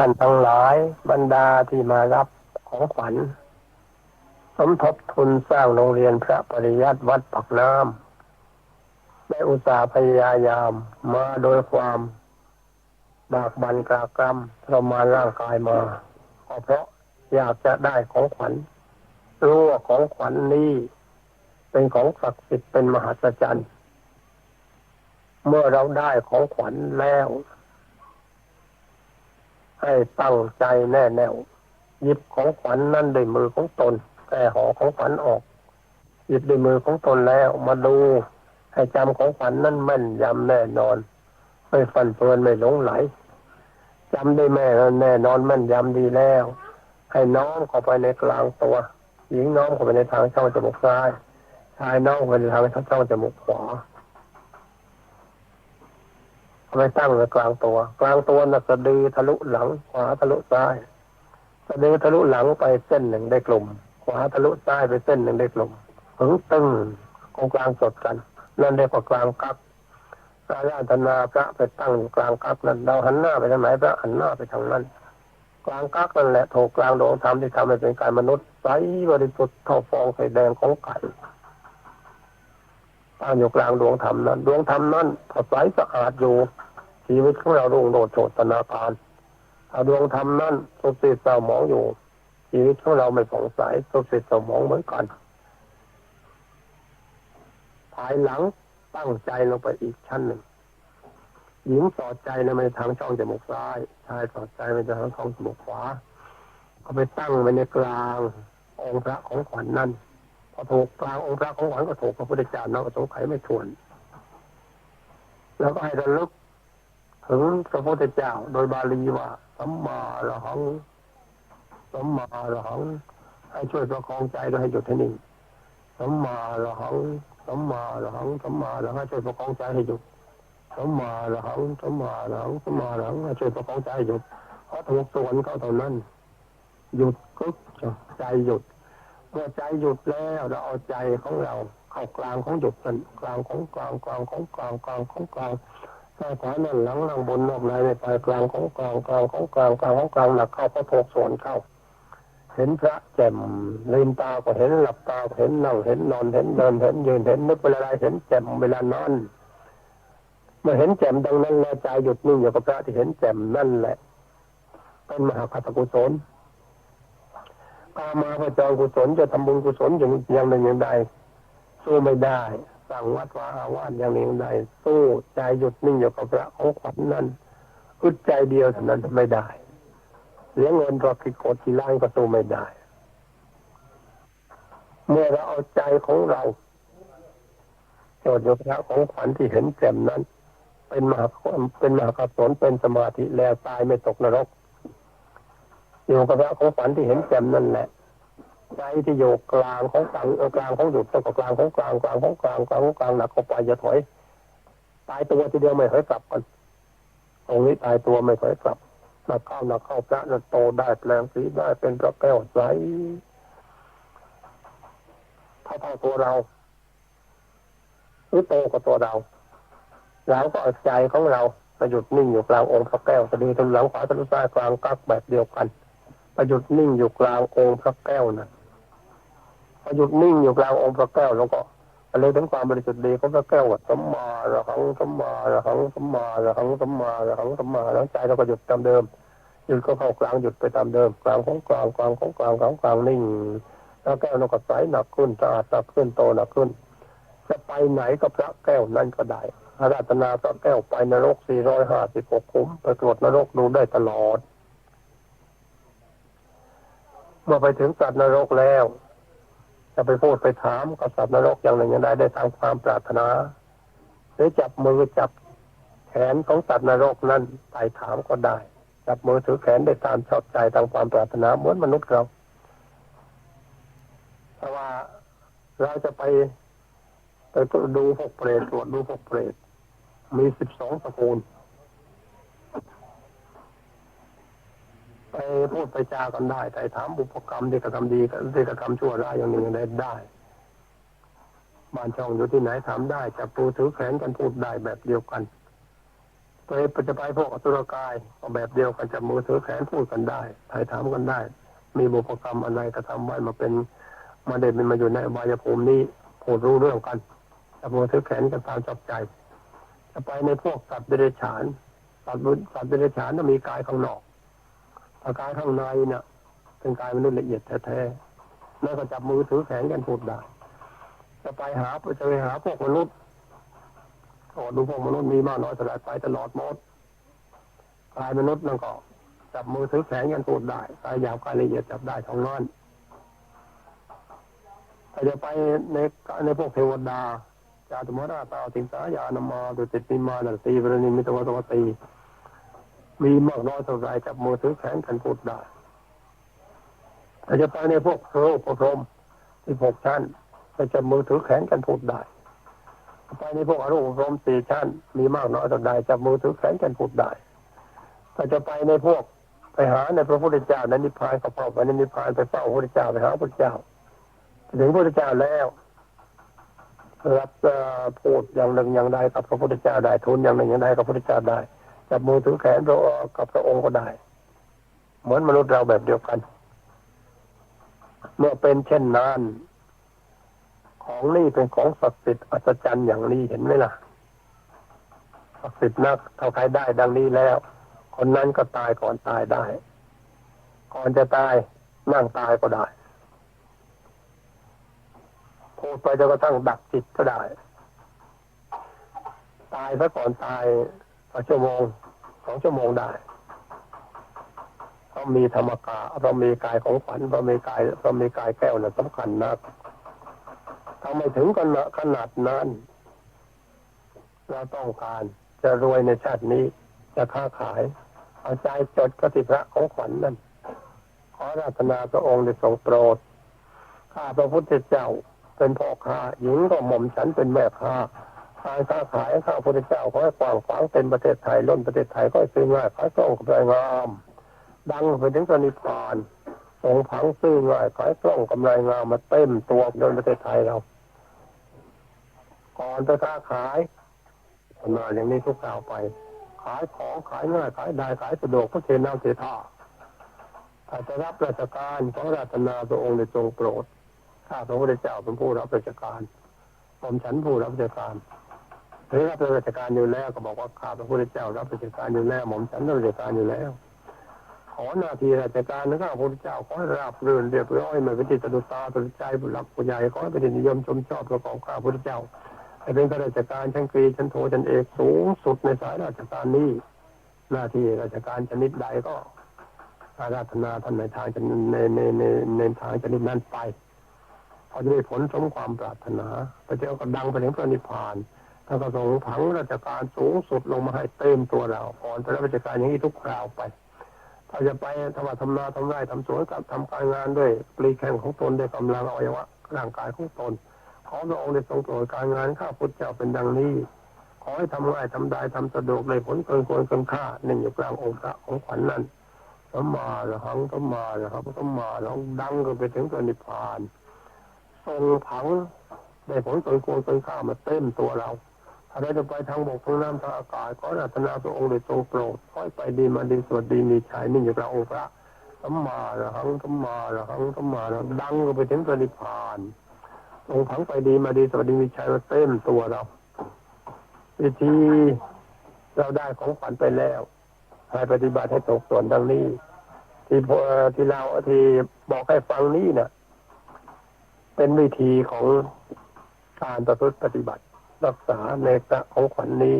ท่านทั้งหลายบรรดาที่มารับของขวัญ สมทบทุนสร้างโรงเรียนพระปริยัติวัดปักน้ำได้อุตสาห์พยายามมาโดยความบากบันกรากรรมทรมานร่างกายมาเพราะอยากจะได้ของขวัญรู้ว่าของขวัญนี้เป็นของศักดิ์สิทธิ์เป็นมหัศจรรย์ เมื่อเราได้ของขวัญแล้ว ให้ตั้งใจแน่แน่วหยิบของขวัญนนั่นด้วยมือของตนแก่ห่อของขวัญออก หยิบด้วยมือของตนแล้วมาดู ให้จำของขวัญนนั่นแม่นยำแน่นอน ไม่ฟันเฟือนไม่หลงไหลจำได้แม่แน่นอนแม่นยำดีแล้ว ให้น้อมเข้าไปในกลางตัว หญิงน้อมเข้าไปในทางช่องจมูกซ้ายชายน้อมเข้าไปในทางช่องจมูกขวา ไปตั้งไว้กลางตัว กลางตัวน่ะสะดือทะลุหลัง ขวาทะลุซ้ายสะดือทะลุหลังไปเส้นหนึ่งได้กลุ่ม ขวาทะลุซ้ายไปเส้นหนึ่งได้กลุ่มถึงตึงตรงกลางสดกัน นั่นเรียกว่ากลางกักพระราธนาพระไปตั้งกลางกักนั้นเราหันหน้าไปทางไหนพระหันหน้าไปทางนั้น กลางกักนั่นแหละถูกกลางดวงธรรมที่ทำให้เป็นกายมนุษย์ใสบริสุทธิ์เท่าฟองไข่แดงของไก่ ตั้งอยู่กลางดวงธรรมนั้นดวงธรรมนั้นถ้าใสสะอาดอยู่ชีวิตของเรารุ่งโรจน์โชตนาการถ้าดวงธรรมนั้นสุดติดเศร้าหมองอยู่ ชีวิตของเราไม่ผ่องใสสุดติดเศร้าหมองเหมือนกันภายหลังตั้งใจลงไปอีกชั้นหนึ่งหญิงสอดใจในไปทางช่องจมูกซ้ายชายสอดใจไปทางช่องจมูกขวาเอาไปตั้งไว้ในกลางองค์พระของขวัญนั่น อถูกกลางองค์พระของขวัญก็ถูกพระพุทธเจ้าเราก็สงสัยไม่ทวน แล้วก็ให้ระลึกถึงพระพุทธเจ้าโดยบาลีว่าสัมมาระหังสัมมาระหังให้ช่วยประคองใจโดยให้หยุดให้นิ่งสัมมาระหังสัมมาระหังสัมมาระหังให้ช่วยประคองใจให้หยุดสัมมาระหังสัมมาระหังสัมมาระหังให้ช่วยประคองใจให้หยุดเพราะถูกส่วนเขาเท่านั้นหยุดกึกใจหยุด เมื่อใจหยุดแล้วเราเอาใจของเราเข้ากลางของหยุดนั่นกลางของกลางกลางของกลางกลางของกลางซ้ายขวานั่นหลังนั่งบนนอกในในปลายกลางของกลางกลางของกลางกลางของกลางหนักเข้าพระโพกส่วนเข้า เห็นพระแจ่มลืมตาก็เห็นหลับตาเห็นนั่งเห็นนอนเห็นเดินเห็นยืนเห็นนึกเวลาใดเห็นแจ่มเวลานอนเมื่อเห็นแจ่มดังนั้นแล้วใจหยุดนิ่งอยู่กับพระที่เห็นแจ่มนั่นแหละเป็นมหาคตกุศล กามาพระจรกุศลจะทำบุญกุศลอย่างอย่างหนึ่งอย่างใดสู้ไม่ได้ สั่งวัดวาอาวาสอย่างหนึ่งอย่างใดสู้ใจหยุดนิ่งอยู่กับพระของขวัญนั้นอึดใจเดียวเท่านั้นไม่ได้เลี้ยงเงินตัวกิโกดกี่ล้านก็สู้ไม่ได้ เมื่อเราเอาใจของเราโจทย์ยกพระของขวัญที่เห็นแจ่มนั้น เป็นมหาเป็นมหากุศลเป็นสมาธิแล้วตายไม่ตกนรก อยู่กับพระของขวัญที่เห็นแจ่มนั่นแหละใจที่อยู่กลางของกลางกลางของหยุดต้องกับกลางของกลางกลางของกลางกลางของกลางหนักเข้าไปอย่าถอย ตายตัวทีเดียวไม่ถอยกลับกันตรงนี้ตายตัวไม่ถอยกลับหนักเข้าหนักเข้าพระนักโตได้แปลงสีได้เป็นพระแก้วใสเท่าเท่าตัวเราหรือโตกว่าตัวเราเราก็เอาใจของเราประยุดนิ่งอยู่กลางองค์พระแก้วจะดีทะลุหลังขวาทะลุซ้ายกลางกักแบบเดียวกัน ประยุดนิ่งอยู่กลางองค์พระแก้วนะประยุดนิ่งอยู่กลางองค์พระแก้วแล้วก็เลยถึงความบริสุทธิ์ดีของพระแก้วว่าสัมมาระหังสัมมาระหังสัมมาระหังสัมมาระหังสัมมาแล้วใจเราก็หยุดตามเดิมหยุดก็เข้ากลางหยุดไปตามเดิมกลางของกลางกลางของกลางกลางกลางนิ่งแล้วแก้วเราก็ใสหนักขึ้นสะอาดหนักขึ้นโตหนักขึ้นจะไปไหนก็พระแก้วนั่นก็ได้อาราธนาพระแก้วไปนรก 456 คุ้มไปตรวจนรกดูได้ตลอด เมื่อไปถึงสัตว์นรกแล้ว จะไปพูดไปถามกับสัตว์นรกอย่างหนึ่งอย่างใดได้ตามความปรารถนา หรือจับมือจับแขนของสัตว์นรกนั้นไต่ถามก็ได้ จับมือถือแขนได้ตามชอบใจตามความปรารถนาเหมือนมนุษย์เราเพราะว่าเราจะไปไปดูพวกเปรตตรวจดูพวกเปรตมีสิบสองตระกูล ไป พูดไปจากันได้ แต่ถามบุพกรรมที่กระทำดีที่กระทำชั่วร้ายอย่างหนึ่งอย่างใดได้บ้านช่องอยู่ที่ไหนถามได้จับปูถือแขนกันพูดได้แบบเดียวกันไปปัจจุบันพวกอสุรกายก็แบบเดียวกันจับมือถือแขนพูดกันได้ถ่ายถามกันได้ มีบุพกรรมอะไรกระทำไว้มาเป็นมาเด็นมาอยู่ในอบายภูมินี้พูดรู้เรื่องกันจับมือถือแขนกันตามชอบใจ จะไปในพวกสัตว์เดรัจฉานสัตว์สัตว์เดรัจฉานต้องมีกายข้างนอก ถ้ากายข้างในเนี่ยเป็นกายมนุษย์ละเอียดแท้ๆแล้วก็จับมือถือแขนกันพูดได้จะไปหาจะไปหาพวกมนุษย์ก็ดูพวกมนุษย์มีมากน้อยสลายไปตลอดหมดกายมนุษย์นั่นก็จับมือถือแขนกันพูดได้กายยาบกายละเอียดจับได้ท้องนั้นถ้าจะไปในในพวกเทวดาจาตุมราตาติงสายานมาดุติติมาดตีบรณิมิตวตวตี มีมากน้อยเท่าไรจับมือถือแขนกันพูดได้ถ้าจะไปในพวกโพรพรมที่หกชั้นก็จะมือถือแขนกันพูดได้ไปในพวกอรูปพรมสี่ชั้น มีมากน้อยเท่าใดจับมือถือแขนกันพูดได้ถ้าจะไปในพวกไปหาในพระพุทธเจ้าในนิพพานก็เฝ้าไปในนิพพานไปเฝ้าพระพุทธเจ้าไปหาพระพุทธเจ้าถึงพระพุทธเจ้าแล้วรับพูดอย่างหนึ่งอย่างใดกับพระพุทธเจ้าได้ทุนอย่างหนึ่งอย่างใดกับพระพุทธเจ้าได้ จับมือถือแขนพระกับพระองค์ก็ได้ เหมือนมนุษย์เราแบบเดียวกัน เมื่อเป็นเช่นนั้นของนี่เป็นของศักดิ์สิทธิ์อัศจรรย์อย่างนี้เห็นไหมล่ะศักดิ์สิทธิ์นักเท่าใครได้ดังนี้แล้ว คนนั้นก็ตายก่อนตายได้ ก่อนจะตายนั่งตายก็ได้พูดไปจนกระทั่งดับจิตก็ได้ ตายซะก่อนตาย ชั่วโมงสองชั่วโมงได้ต้องมีธรรมกาต้องมีกายของขวัญต้องมีกายต้องมีกายแก้วนะ่ะสำคัญนักทำไมถึงกันขนาดนั้น เราต้องการจะรวยในชาตินี้ จะค้าขาย เอาใจจดกติพระของขวัญนนั่น ขอราธนาพระองค์ได้ทรงโปรด ข้าพระพุทธเจ้าเป็นพ่อค้าหญิงก็หม่อมฉันเป็นแม่ค้า การค้าขายข้าพุทธเจ้าขอให้กว้างขวางเป็นประเทศไทยล้นประเทศไทยก็ซื้อง่ายขายคล่องกำไรงาม ดังไปถึงสนิพานทรงผังซื้อง่ายขายคล่องกำไรงามมาเต็มตัวโดนประเทศไทยเราก่อนจะค้าขายมาอย่างนี้ทุกข่าวไป ขายของขายง่ายขายได้ขายสะดวกพระเทนาเทธาถ้าจะรับราชการขอราชนาพระองค์ในทรงโปรดข้าพระพุทธเจ้าเป็นผู้รับราชการผมฉันผู้รับราชการ หรือรับราชการอยู่แล้วก็บอกว่าข้าพระพุทธเจ้ารับราชการอยู่แล้วผมฉันรับราชการอยู่แล้ว ขอหน้าที่ราชการนะข้าพระพุทธเจ้าขอราบรื่นเรียบร้อยไม่เป็นติดตุตาตุใจผู้หลักผู้ใหญ่ขอให้เป็นนิยมชมชอบประกอบข้าพระพุทธเจ้าให้เป็นข้าราชการชั้นกรีชั้นโทชั้นเอกสูงสุดในสายราชการนี้หน้าที่ราชการชนิดใดก็อาราธนาท่านในทางในในในในทางชนิดนั้นไปเขาจะได้ผลสมความปรารถนาพระเจ้าก็ดังไปถึงพระนิพพาน ท่านก็ส่งผังราชการสูงสุดลงมาให้เต็มตัวเราก่อนจะรับราชการอย่างนี้ทุกคราวไปถ้าจะไปทำทำนาทำไร่ทำสวนกับทำการงานด้วยปลีแข่งของตนด้วยกำลังอวัยวะร่างกายของตนขอพระองค์ได้ทรงโปรดการงานข้าพุทธเจ้าเป็นดังนี้ ขอให้ทำง่ายทำได้ทำสะดวกเลยผลเกินควรเกินค่าหนึ่งอยู่กลางองค์พระของขวัญนั้นสมมาละหังสมมาละครับสมมาแล้วดังก็ไปถึงนิพพาน ทรงผังได้ผลเกินควรเกินค่ามาเต็มตัวเรา ถ้าได้จะไปทางบกทางน้ำทางอากาศขอรัตนาพระองค์ได้ทรงโปรดขอให้ไปดีมาดีสวัสดีมีชัยนี่อยู่กลางองค์พระสมมาละหังสมมาละหังสมมาแล้วดังก็ไปถึงนิพานทรงผังไปดีมาดีสวัสดีมีชัยมาเต็มตัวเราวิธีเราได้ของฝันไปแล้วให้ปฏิบัติให้ตกส่วนดังนี้ ที่พที่เราที่บอกให้ฟังนี้เนะ่ะ เป็นวิธีของการประพฤติปฏิบัติ รักษาในพระของขวัญนนี้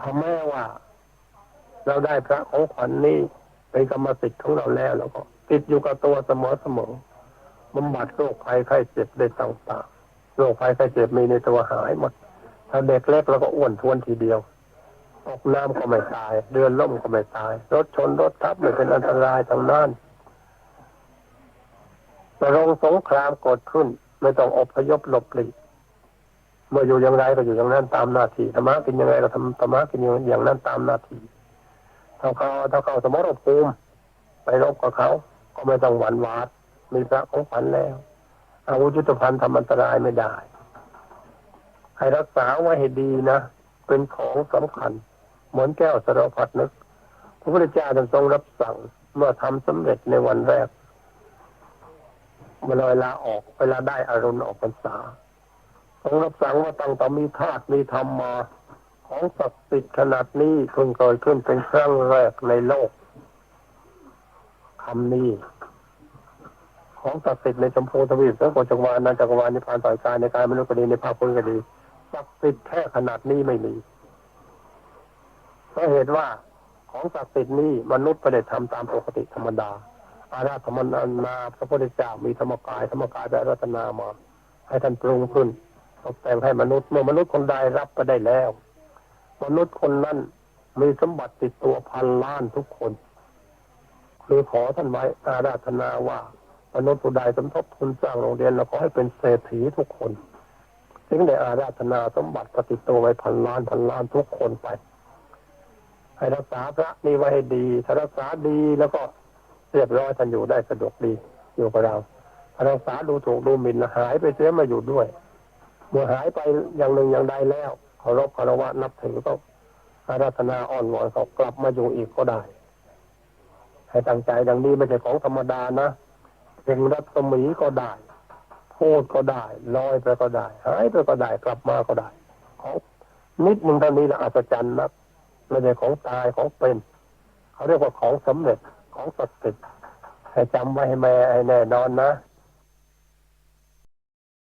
ทำแม้ว่า เราได้พระของขวัญนนี้เป็นกรรมสิทธิ์ของเราแล้วแล้วก็ ติดอยู่กับตัวเสมอเสมอบำบัดโรคภัยไข้เจ็บได้ต่างๆโรคภัยไข้เจ็บมีในตัวหายหมด ถ้าเด็กเล็กแล้วก็อ้วนทวนทีเดียวตกน้ำก็ไม่ตาย เดือนล่มก็ไม่ตาย รถชนรถทับไม่เป็นอันตรายทางนั้นมาลงสงครามกดขึ้น ไม่ต้องอพยพหลบหลีกเมื่ออยู่อย่างไรก็อยู่อย่างนั้นตามหน้าที่ธรรมะกินยังไงก็ทำธรรมะกินอย่างนั้นตามหน้าที่ถ้าเขาถ้าเขาสมรภูมิไปรบกับเขา ก็ไม่ต้องหวั่นหวาดมีพระของขวัญแล้ว อาวุธยุทธภัณฑ์ทำอันตรายไม่ได้ ให้รักษาไว้ให้ดีนะ เป็นของสำคัญ เหมือนแก้วสารพัดนึกพระพุทธเจ้าท่านทรงรับสั่งเมื่อทำสำเร็จในวันแรก เวลาเวลาออกเวลาได้อารมณ์ออกพรรษาทรงรับสั่งว่าตั้งแต่มีธาตุมีธรรมมา ของศักดิ์สิทธิ์ขนาดนี้เพิ่งเกิดขึ้นเป็นครั้งแรกในโลกคำนี้ ของศักดิ์สิทธิ์ในชมพูทวีปและโกจักรวาลนันจักรวาลในพานต่อยกายในการมนุษย์ก็ดีในภาพพุทธก็ดีศักดิ์สิทธิ์แค่ขนาดนี้ไม่มีเพราะเหตุว่าของศักดิ์สิทธิ์นี้มนุษย์ไม่ได้ทำตามปกติธรรมดา อาราธรรมนาพระพุทธเจ้ามีธรรมกายธรรมกายได้รัตนามา ให้ท่านปรุงขึ้นตกแต่งให้มนุษย์เมื่อมนุษย์คนใดรับก็ได้แล้ว มนุษย์คนนั้นมีสมบัติติดตัวพันล้านทุกคนคือขอท่านไว้อาราธนาว่ามนุษย์ผู้ใดสมทบทุนสร้างโรงเรียนเราขอให้เป็นเศรษฐีทุกคนจึงได้อาราธนาสมบัติปฏิดตัวไว้พันล้านพันล้านทุกคนไป ให้รักษาพระนี่ไว้ให้ดีถ้ารักษาดีแล้วก็ เรียบร้อยท่านอยู่ได้สะดวกดีอยู่กับเราถ้ารักษาดูถูกดูหมิ่นหายไปเสียมาอยู่ด้วย เมื่อหายไปอย่างหนึ่งอย่างใดแล้วเคารพคารวะนับถือก็อาราธนาอ่อนวอนเขากลับมาอยู่อีกก็ได้ ให้ตั้งใจดังนี้ไม่ใช่ของธรรมดานะเป็นรัศมีก็ได้พูดก็ได้ลอยไปก็ได้หายไปก็ได้กลับมาก็ได้ของนิดหนึ่งเท่านี้ละอัศจรรย์นะไม่ใช่ของตายของเป็น เขาเรียกว่าของสำเร็จ ของศักดิ์สิทธิ์ให้จำไว้ให้แม่ให้แน่นอนนะ